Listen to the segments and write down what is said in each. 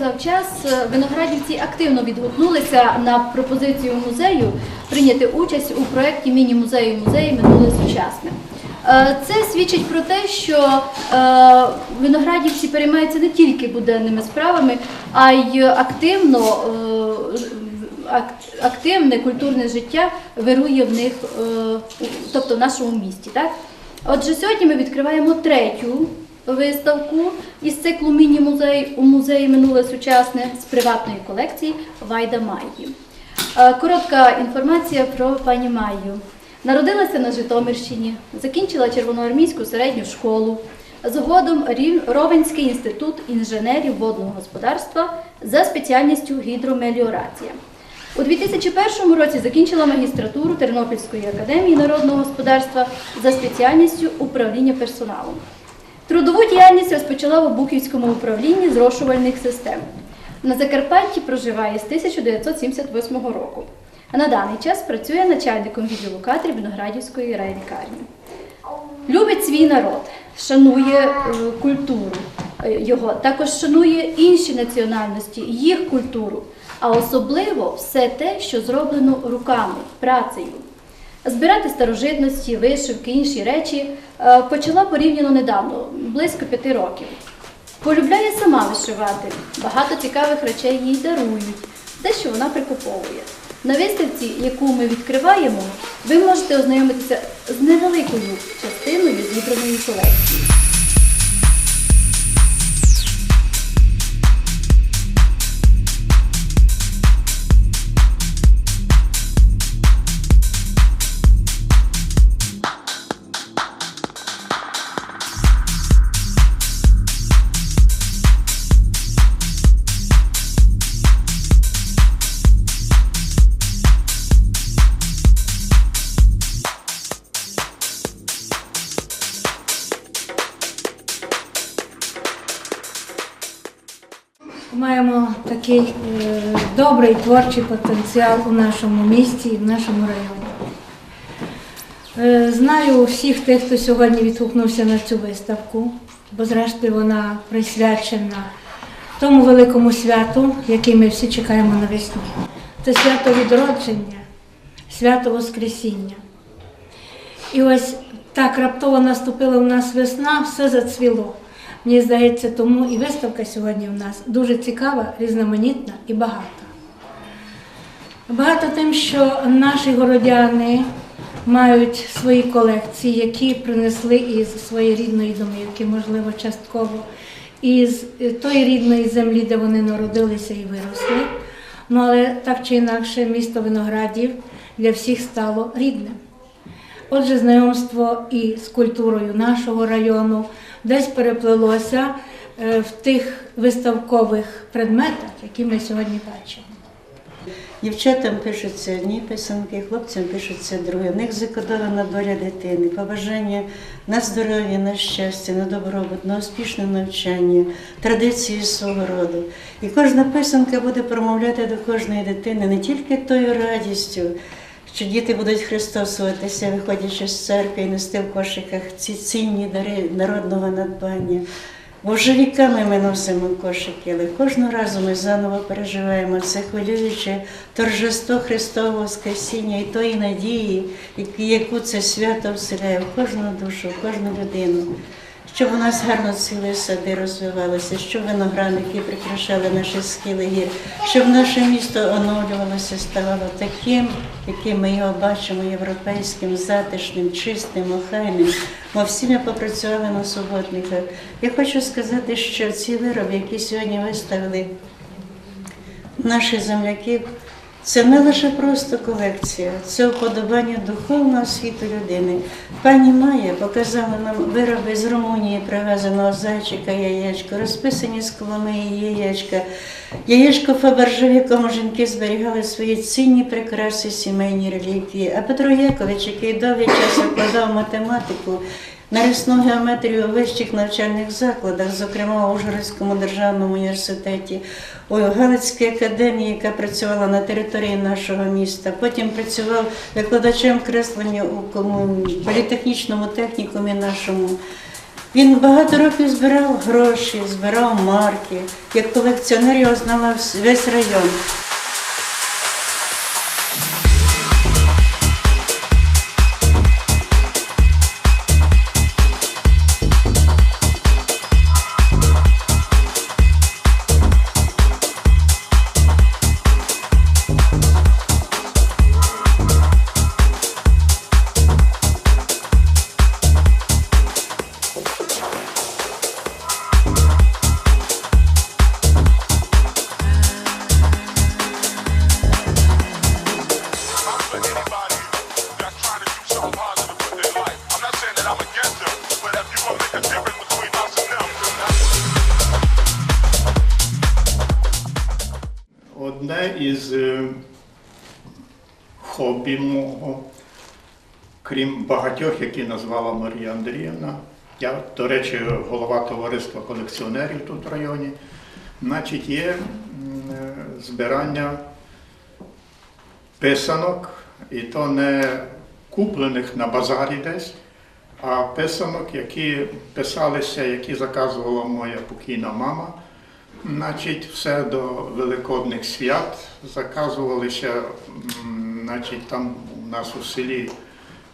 Показав час, е, виноградівці активно відгукнулися на пропозицію музею прийняти участь у проєкті міні-музею музеї минуле сучасне. Е, Це свідчить про те, що е, виноградівці переймаються не тільки буденними справами, а й активно активне культурне життя вирує в них, тобто в нашому місті. Так? Отже, сьогодні ми відкриваємо третю виставку із циклу міні-музей у музеї минуле сучасне з приватної колекції Вайда Майї. Е, Коротка інформація про пані Майю. Народилася на Житомирщині, закінчила Червоноармійську середню школу. Згодом Ровенський інститут інженерів водного господарства за спеціальністю гідромеліорація. У 2001 році закінчила магістратуру Тернопільської академії народного господарства за спеціальністю управління персоналом. Трудову діяльність розпочала в Обухівському управлінні зрошувальних систем. На Закарпатті проживає з 1978 року. А на даний час працює начальником відділу кадрів Виноградівської райлікарні. Любить свій народ, шанує е, культуру е, його, також шанує інші національності, їх культуру, а особливо все те, що зроблено руками, працею. Збирати старожитності, вишивки, інші речі е, почала порівняно недавно, близько п'яти років. Полюбляє сама вишивати, багато цікавих речей їй дарують, дещо вона прикуповує. На виставці, яку ми відкриваємо, ви можете ознайомитися з невеликою частиною зібраної колекції. Такий е, добрий творчий потенціал у нашому місті і в нашому районі. Е, знаю всіх тих, хто сьогодні відгукнувся на цю виставку, бо зрештою вона присвячена тому великому святу, який ми всі чекаємо навесні. Це свято відродження, свято Воскресіння. І ось так раптово наступила в нас весна, все зацвіло. Мені здається, тому і виставка сьогодні в нас дуже цікава, різноманітна і багата. Багато тим, що наші городяни мають свої колекції, які принесли із своєї рідної домівки, можливо, частково, із тої рідної землі, де вони народилися і виросли. Ну, але так чи інакше, місто виноградів для всіх стало рідним. Отже, знайомство і з культурою нашого району десь переплелося е, в тих виставкових предметах, які ми сьогодні бачимо. Дівчатам пишуться одні писанки, хлопцям пишуться другі. В них закодована доля дитини, побажання на здоров'я, на щастя, на добробут, на успішне навчання, традиції свого роду. І кожна писанка буде промовляти до кожної дитини не тільки тою радістю, що діти будуть христосуватися, виходячи з церкви нести в кошиках ці цінні дари народного надбання. Бо вже віками ми носимо кошики, але кожного разу ми заново переживаємо це хвилююче торжество Христового Воскресіння і тої надії, яку це свято вселяє в кожну душу, в кожну людину. Щоб у нас гарно цілі сади розвивалися, щоб виноградники прикрашали наші схили гір, щоб наше місто оновлювалося, ставало таким, яким ми його бачимо, європейським, затишним, чистим, охайним. Ми всі ми попрацювали на суботниках. Я хочу сказати, що ці вироби, які сьогодні виставили наші земляки, це не лише просто колекція, це вподобання духовного світу людини. Пані Майя показала нам вироби з Румунії, привезеного зайчика, яєчко, розписані з Коломиї яєчка. Яєчко Фаберже, в якому жінки зберігали свої цінні прикраси, сімейні реліквії. А Петро Якович, який довгий час викладав математику, нарисну геометрію у вищих навчальних закладах, зокрема у Ужгородському державному університеті, у Галицькій академії, яка працювала на території нашого міста. Потім працював викладачем креслення у політехнічному технікумі нашому. Він багато років збирав гроші, збирав марки. Як колекціонер його знала весь район. Із е, хобі мого, крім багатьох, які назвала Марія Андріївна. Я, до речі, голова товариства колекціонерів тут в районі. Значить, є е, збирання писанок, і то не куплених на базарі десь, а писанок, які писалися, які заказувала моя покійна мама. Значить, все до великодних свят заказувалися, значить, там у нас у селі,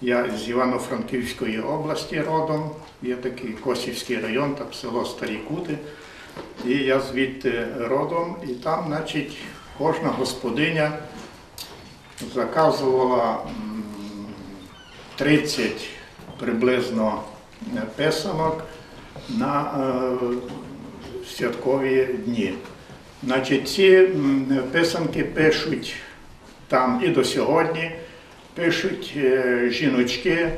я з Івано-Франківської області родом, є такий Косівський район, там село Старі Кути. І я звідти родом, і там, значить, кожна господиня заказувала 30 приблизно е, писанок на е, святкові дні. Значить, ці писанки пишуть там і до сьогодні, пишуть е, жіночки.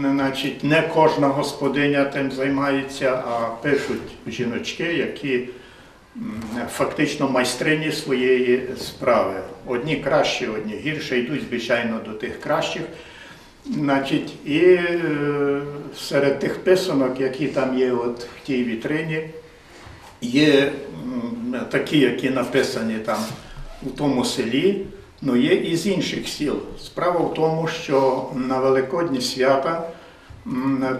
Значить, не кожна господиня тим займається, а пишуть жіночки, які фактично майстрині своєї справи. Одні кращі, одні гірше, йдуть, звичайно, до тих кращих. Значить, і е, серед тих писанок, які там є от в тій вітрині, є такі, які написані там у тому селі, ну є і з інших сіл. Справа в тому, що на Великодні свята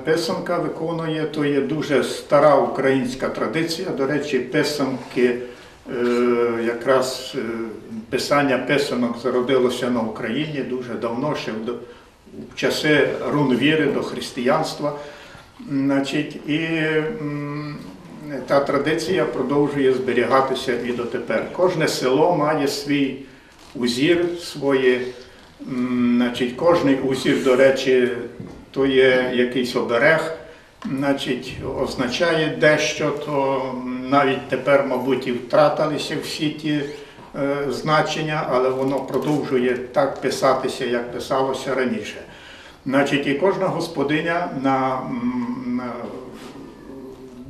писанка виконує, то є дуже стара українська традиція. До речі, писанки, е, якраз е, писання писанок зародилося на Україні дуже давно, ще в, в часи рун віри до християнства. Значить, і та традиція продовжує зберігатися і дотепер. Кожне село має свій узір, своє, значить, кожний узір, до речі, то є якийсь оберег, значить, означає дещо, то навіть тепер, мабуть, і втратилися всі ті значення, але воно продовжує так писатися, як писалося раніше. Значить, і кожна господиня на,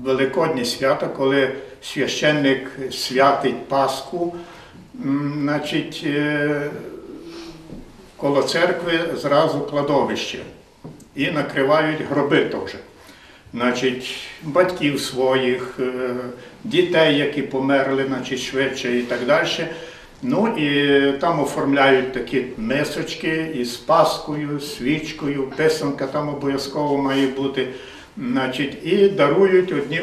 Великодні свята, коли священник святить Пасху, значить, е, коло церкви зразу кладовище і накривають гроби теж. Значить, батьків своїх, е, дітей, які померли, значить, швидше і так далі. Ну і там оформляють такі мисочки із паскою, свічкою, писанка там обов'язково має бути. Значить, і дарують одні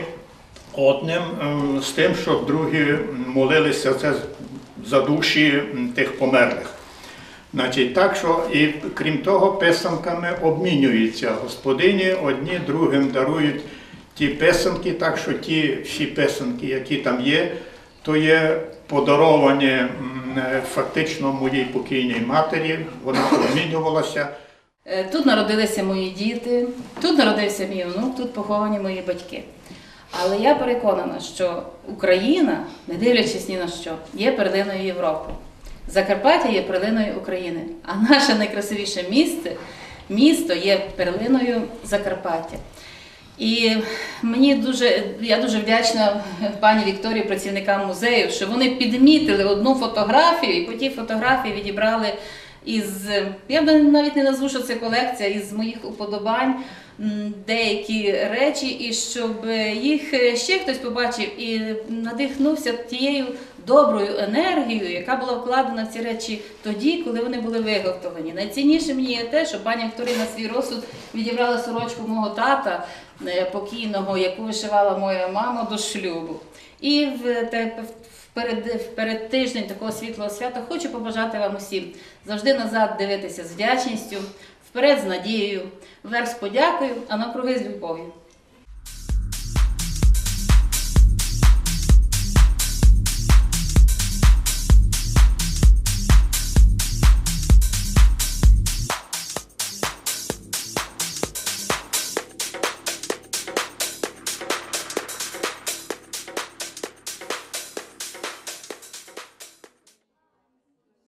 одним е, з тим, щоб другі молилися це за душі тих померлих. Значить, так що і крім того, писанками обмінюються господині, одні другим дарують ті писанки, так що ті всі писанки, які там є, то є подаровані фактично моїй покійній матері. Вона обмінювалася. Е, Тут народилися мої діти, тут народився мій онук, тут поховані мої батьки. Але я переконана, що Україна, не дивлячись ні на що, є перлиною Європи. Закарпаття є перлиною України, а наше найкрасивіше місце, місто є перлиною Закарпаття. І мені дуже, я дуже вдячна пані Вікторії, працівникам музею, що вони підмітили одну фотографію і по тій фотографії відібрали із, я б навіть не назву, що це колекція, із моїх уподобань деякі речі, і щоб їх ще хтось побачив і надихнувся тією доброю енергією, яка була вкладена в ці речі тоді, коли вони були виготовлені. Найцінніше мені є те, що пані Вікторія на свій розсуд відібрала сорочку мого тата е, покійного, яку вишивала моя мама до шлюбу. І в те- перед, перед тиждень такого світлого свята хочу побажати вам усім завжди назад дивитися з вдячністю, вперед з надією, вверх з подякою, а навкруги з любов'ю.